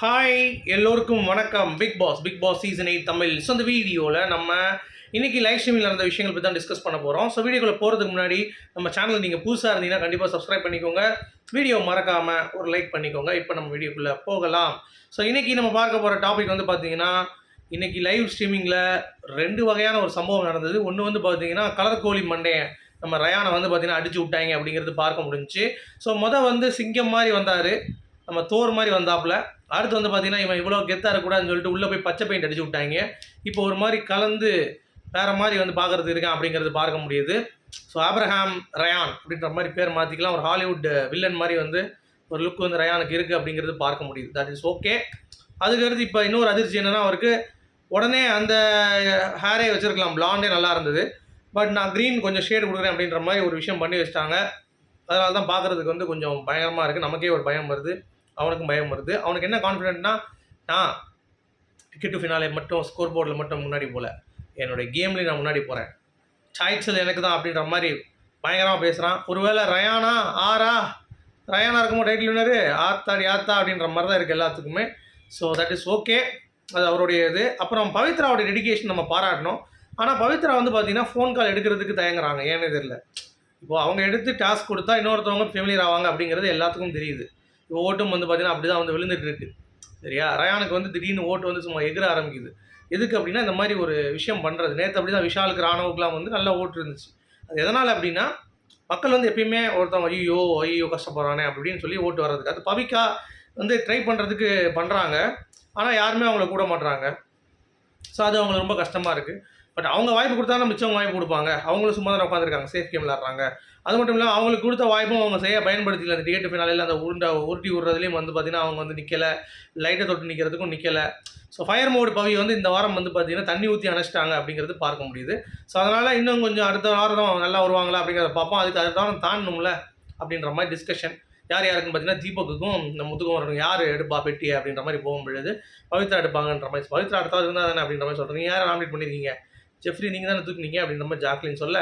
Hi எல்லோருக்கும் வணக்கம். Bigg Boss Bigg Boss season eight Tamil. So இந்த வீடியோவில் நம்ம இன்னைக்கு லைவ் ஸ்ட்ரீமில் நடந்த விஷயங்கள் பற்றி தான் டிஸ்கஸ் பண்ண போகிறோம் ஸோ வீடியோக்குள்ளே போகிறதுக்கு முன்னாடி நம்ம சேனல் நீங்கள் புதுசாக இருந்தீங்கன்னா கண்டிப்பாக சப்ஸ்கிரைப் பண்ணிக்கோங்க. வீடியோ மறக்காமல் ஒரு லைக் பண்ணிக்கோங்க. இப்போ நம்ம வீடியோக்குள்ளே போகலாம். ஸோ இன்றைக்கி நம்ம பார்க்க போகிற டாபிக் வந்து பார்த்தீங்கன்னா இன்றைக்கி லைவ் ஸ்ட்ரீமிங்கில் ரெண்டு வகையான ஒரு சம்பவம் நடந்தது. ஒன்று வந்து பார்த்தீங்கன்னா கலர் கோழி மண்டையன் நம்ம ரயானை வந்து பார்த்தீங்கன்னா அடிச்சு விட்டாங்க அப்படிங்கிறது பார்க்க முடிஞ்சுச்சு. ஸோ மொதல் வந்து சிங்கம் மாதிரி வந்தார். நம்ம தோர் மாதிரி வந்தாப்புல. அடுத்து வந்து பார்த்தீங்கன்னா இவன் இவ்வளோ கெத்தாக இருக்கக்கூடாதுன்னு சொல்லிட்டு உள்ளே போய் பச்சை பெயிண்ட் அடிச்சு விட்டாங்க. இப்போ ஒரு மாதிரி கலந்து வேற மாதிரி வந்து பார்க்கறது இருக்கான் அப்படிங்கிறது பார்க்க முடியுது. ஸோ ஆப்ரஹாம் ரயான் அப்படின்ற மாதிரி பேர் மாற்றிக்கலாம் ஒரு ஹாலிவுட் வில்லன் மாதிரி வந்து ஒரு லுக் வந்து ரயானுக்கு இருக்குது அப்படிங்கிறது பார்க்க முடியுது. தட் இஸ் ஓகே அதுக்கடுத்து இப்போ இன்னொரு அதிர்ச்சி என்னென்னா அவருக்கு உடனே அந்த ஹேரே வச்சிருக்கலாம். பிளாண்டே நல்லா இருந்தது. பட் நான் க்ரீன் கொஞ்சம் ஷேடு கொடுக்குறேன் அப்படின்ற மாதிரி ஒரு விஷயம் பண்ணி வச்சிட்டாங்க. அதனால தான் பார்க்குறதுக்கு வந்து கொஞ்சம் பயங்கரமாக இருக்குது நமக்கே ஒரு பயம் வருது. அவனுக்கும் பயம் வருது. அவனுக்கு என்ன கான்ஃபிடென்ட்னா நான் டிக்கெட் டு ஃபினாலே மட்டும் ஸ்கோர் போர்டில் மட்டும் முன்னாடி போகல என்னுடைய கேம்லேயும் நான் முன்னாடி போகிறேன் சாய்ச்சல் எனக்கு தான் அப்படின்ற மாதிரி பயங்கரமாக பேசுகிறான் ஒருவேளை ரயானா ஆரா ரயானா இருக்குமோ டைட்டில் வினரு ஆத்தாடி ஆத்தா அப்படின்ற மாதிரி தான் இருக்குது எல்லாத்துக்குமே. ஸோ தட் இஸ் ஓகே அது அவருடைய இது. அப்புறம் பவித்ராவோட டெடிக்கேஷன் நம்ம பாராட்டணும். ஆனால் பவித்ரா வந்து பார்த்தீங்கன்னா ஃபோன் கால் எடுக்கிறதுக்கு தயங்குறாங்க. ஏன்னு தெரியல. இப்போது அவங்க எடுத்து டாஸ்க் கொடுத்தா இன்னொருத்தவங்க ஃபெமிலியர் ஆவாங்க அப்படிங்கிறது எல்லாத்துக்கும் தெரியுது. ஓட்டும் வந்து பார்த்தீங்கன்னா அப்படி தான் வந்து விழுந்துட்டு இருக்கு. சரியா? ரயானுக்கு வந்து திடீர்னு ஓட்டு வந்து சும்மா எகிர ஆரம்பிக்குது. எதுக்கு அப்படின்னா இந்த மாதிரி ஒரு விஷயம் பண்ணுறது நேற்று அப்படி தான் விஷாலுக்கு ராணுவுக்குலாம் வந்து நல்ல ஓட்டு இருந்துச்சு. அது எதனால் அப்படின்னா மக்கள் வந்து எப்பயுமே ஒருத்தவங்க ஐயோ ஐயோ கஷ்டப்படுறானே அப்படின்னு சொல்லி ஓட்டு வர்றதுக்கு. அது பவிக்கா வந்து ட்ரை பண்ணுறதுக்கு பண்ணுறாங்க ஆனால் யாருமே அவங்கள கூட மாட்டுறாங்க ஸோ அது அவங்களுக்கு ரொம்ப கஷ்டமாக இருக்குது பட் அவங்க வாய்ப்பு கொடுத்தா தான் மிச்சவங்க வாய்ப்பு கொடுப்பாங்க. அவங்களும் சும்மா தான் உட்காந்துருக்காங்க சேஃப் கேம் விளாட்றாங்க அது மட்டும் இல்லாமல் அவங்களுக்கு கொடுத்த வாய்ப்பும் அவங்க செய்ய பயன்படுத்திக்கல. அந்த டிக்கெட் ஃபினாலில் அந்த உருண்டை உருட்டி விடுறதுலையும் வந்து பார்த்தீங்கன்னா அவங்க வந்து நிற்கலை லைட்டை தொட்டு நிற்கிறதுக்கும் நிற்கலை ஸோ ஃபயர் மோடு பவி வந்து இந்த வாரம் வந்து பார்த்தீங்கன்னா தண்ணி ஊற்றி அணைச்சிட்டாங்க அப்படிங்கிறது பார்க்க முடியுது. ஸோ அதனால் இன்னும் கொஞ்சம் அடுத்த வாரம் நல்லா வருவாங்களா அப்படிங்கிறத பார்ப்போம். அதுக்கு அடுத்த வாரம் தாண்டணும்ல அப்படின்ற மாதிரி டிஸ்கஷன் யார் யாருக்குன்னு பார்த்தீங்கன்னா தீபக்குக்கும் இந்த முத்துக்குமரனுக்கும் யார் எடுப்பா பெட்டி அப்படின்ற மாதிரி போகும் பொழுது பவித்ரா எடுப்பாங்கன்ற மாதிரி. பவித்ரா அடுத்தவர் இருந்தால் தானே அப்படின்ற மாதிரி சொல்கிறீங்க யாரை நாமினேட் பண்ணியிருக்கீங்க ஜெஃப்ரி நீங்கள் தானே தூக்குனீங்க அப்படின்ற மாதிரி ஜாக்லின் சொல்ல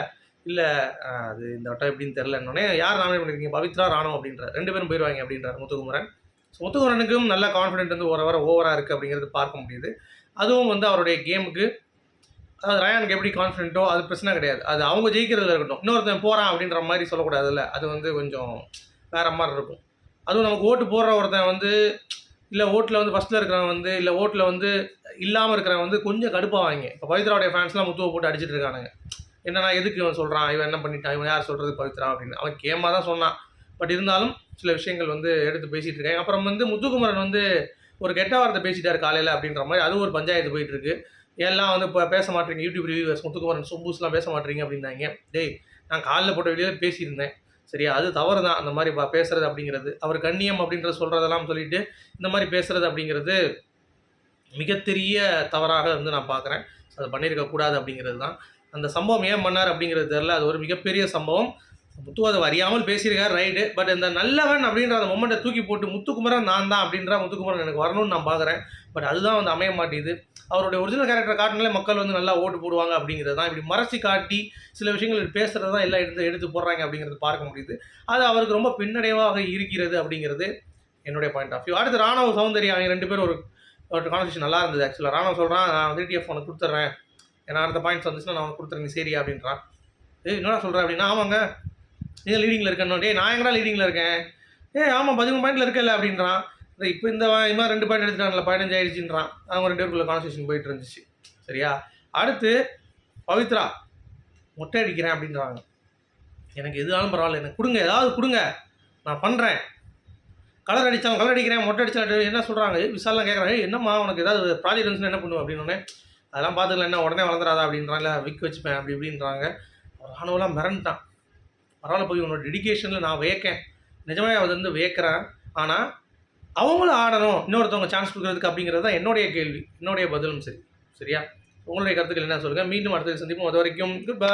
இல்லை அது இந்த வட்டம் எப்படின்னு தெரிலன்னொடனே யார் நாமினேட் பண்ணியிருக்கீங்க பவித்ரா ராணவ் அப்படின்ற ரெண்டு பேரும் போயிடுவாங்க அப்படின்றார் முத்துகுமரன் ஸோ முத்துகுமரனுக்கும் நல்ல கான்ஃபிடென்ட் வந்து ஒரு வர ஓவராக இருக்குது அப்படிங்கிறது பார்க்க முடியுது. அதுவும் வந்து அவருடைய கேமுக்கு அதாவது ரயானுக்கு எப்படி கான்ஃபிடென்ட்டோ அது பிரச்சனை கிடையாது. அது அவங்க ஜெயிக்கிறதுல இருக்கட்டும். இன்னொருத்தன் போகிறான் அப்படின்ற மாதிரி சொல்லக்கூடாதுல்ல. அது வந்து கொஞ்சம் வேற மாதிரி இருக்கும். அதுவும் நமக்கு ஓட்டு போடுற ஒருத்தன் வந்து இல்லை ஓட்டில் வந்து ஃபஸ்ட்டில் இருக்கிறவங்க வந்து இல்லை ஓட்டில் வந்து இல்லாமல் இருக்கிறவங்க வந்து கொஞ்சம் கடுப்பாவாங்க இப்போ பவித்ராவுடைய ஃபேன்ஸ்லாம் முத்துவை போட்டு அடிச்சிட்டு இருக்கானுங்க. என்னன்னா எதுக்கு இவன் சொல்கிறான் இவன் என்ன பண்ணிட்டான்? இவன் யார் சொல்கிறது பவித்ரா அப்படின்னு. அவன் கேமாக தான் சொன்னான். பட் இருந்தாலும் சில விஷயங்கள் வந்து எடுத்து பேசிகிட்டு இருக்காங்க அப்புறம் வந்து முத்துக்குமரன் வந்து ஒரு கெட்ட வார்த்தை பேசிட்டார் காலையில் அப்படின்ற மாதிரி. அது ஒரு பஞ்சாயத்து போயிட்டுருக்கு எல்லாம் வந்து இப்போ பேச மாட்டேறீங்க யூடியூப் ரிவியூவர்ஸ் முத்துக்குமரன் சும்பூஸ்லாம் பேச மாட்டேறீங்க அப்படின்னாங்க. டேய் நான் காலில் போட்ட வீடியோவில் பேசியிருந்தேன். சரியா? அது தவறு தான் அந்த மாதிரி பேசுறது அப்படிங்கிறது. அவர் கண்ணியம் அப்படின்றத சொல்கிறதெல்லாம் சொல்லிட்டு இந்த மாதிரி பேசுறது அப்படிங்கிறது மிகப்பெரிய தவறாக வந்து நான் பார்க்குறேன். அதை பண்ணியிருக்க கூடாது அப்படிங்கிறது தான். அந்த சம்பவம் ஏன் பண்ணார் அப்படிங்கிறது தெரில அது ஒரு மிகப்பெரிய சம்பவம். முத்து அதை அறியாமல் பேசியிருக்கார் ரைட்டு பட் இந்த நல்லவன் அப்படின்ற அந்த மொமெண்ட்டை தூக்கி போட்டு முத்துக்குமரன் நான் தான் அப்படின்ற முத்துக்குமரன் எனக்கு வரணும்னு நான் பார்க்குறேன் பட் அதுதான் வந்து அமைய மாட்டேங்குது. அவருடைய ஒரிஜினல் கேரக்டர் காட்டினாலே மக்கள் வந்து நல்லா ஓட்டு போடுவாங்க அப்படிங்கிறது தான். இப்படி மறைச்சி காட்டி சில விஷயங்கள் பேசுகிறது தான் எல்லாம் எடுத்து எடுத்து போடுறாங்க அப்படிங்கிறது பார்க்க முடியுது. அது அவருக்கு ரொம்ப பின்னடைவாக இருக்கிறது அப்படிங்கிறது என்னுடைய பாயிண்ட் ஆஃப் வியூ அடுத்து ராணுவ சௌந்தர்யா அவங்க ரெண்டு பேரும் ஒரு ஒரு கான்வர்சேஷன் நல்லா இருந்தது ஆக்சுவலாக ராணுவ சொல்கிறான் நான் வந்து டிஎஃப் உனக்கு கொடுத்துட்றேன் ஏன்னா அடுத்த பாயிண்ட்ஸ் வந்துச்சுன்னா நான் உனக்கு கொடுத்துறேன் நீ சரியா அப்படின்றான். ஏய் என்னடா சொல்கிறேன் அப்படின்னா ஆமாங்க. நீங்கள் லீடிங்கில் இருக்கணும் டே நான் எங்கடா லீடிங்கில் இருக்கேன்? ஏ ஆமாம் பதிமூணு பாயிண்டில் இருக்கல அப்படின்றான். இப்போ இந்த வா- மாதிரி ரெண்டு பாயிண்ட் எடுத்துட்டான்ல பதினஞ்சு ஆயிடுச்சுன்றான். அவங்க ரெண்டு பேருக்குள்ள கான்வர்சேஷன் போயிட்டு இருந்துச்சு. சரியா? அடுத்து பவித்ரா மொட்டை அடிக்கிறேன் அப்படின்றாங்க. எனக்கு எதுனாலும் பரவாயில்ல எனக்கு கொடுங்க ஏதாவது கொடுங்க. நான் பண்ணுறேன் கலர் அடித்தான் கலர் அடிக்கிறேன் மொட்டை அடிச்சாலும் என்ன சொல்கிறாங்க விசாலாம் கேட்குறாங்க என்னம்மா உனக்கு ஏதாவது ப்ராஜெக்ட் இருந்துச்சுன்னா என்ன பண்ணுவேன் அப்படின்னு அதெல்லாம் பார்த்துக்கலாம் என்ன உடனே வளர்ந்துடாதா? அப்படின்றாங்க விக் வச்சுப்பேன் அப்படி இப்படின்றாங்க. ராணுவலாம் மிரண்டான் பரவாயில்ல போய் உன்னோட டெடிக்கேஷனில் நான் வியக்கேன். நிஜமாக அது வந்து வியக்கிறேன் ஆனால் அவங்களும் ஆடணும். இன்னொருத்தவங்க சான்ஸ் கொடுக்குறதுக்கு அப்படிங்கிறது தான் என்னுடைய கேள்வி. என்னுடைய பதிலும் சரி. சரியா? உங்களுடைய கருத்துக்கள் என்ன சொல்லுங்கள் மீண்டும் அடுத்த சந்திப்போம். அது வரைக்கும் குட் பாய்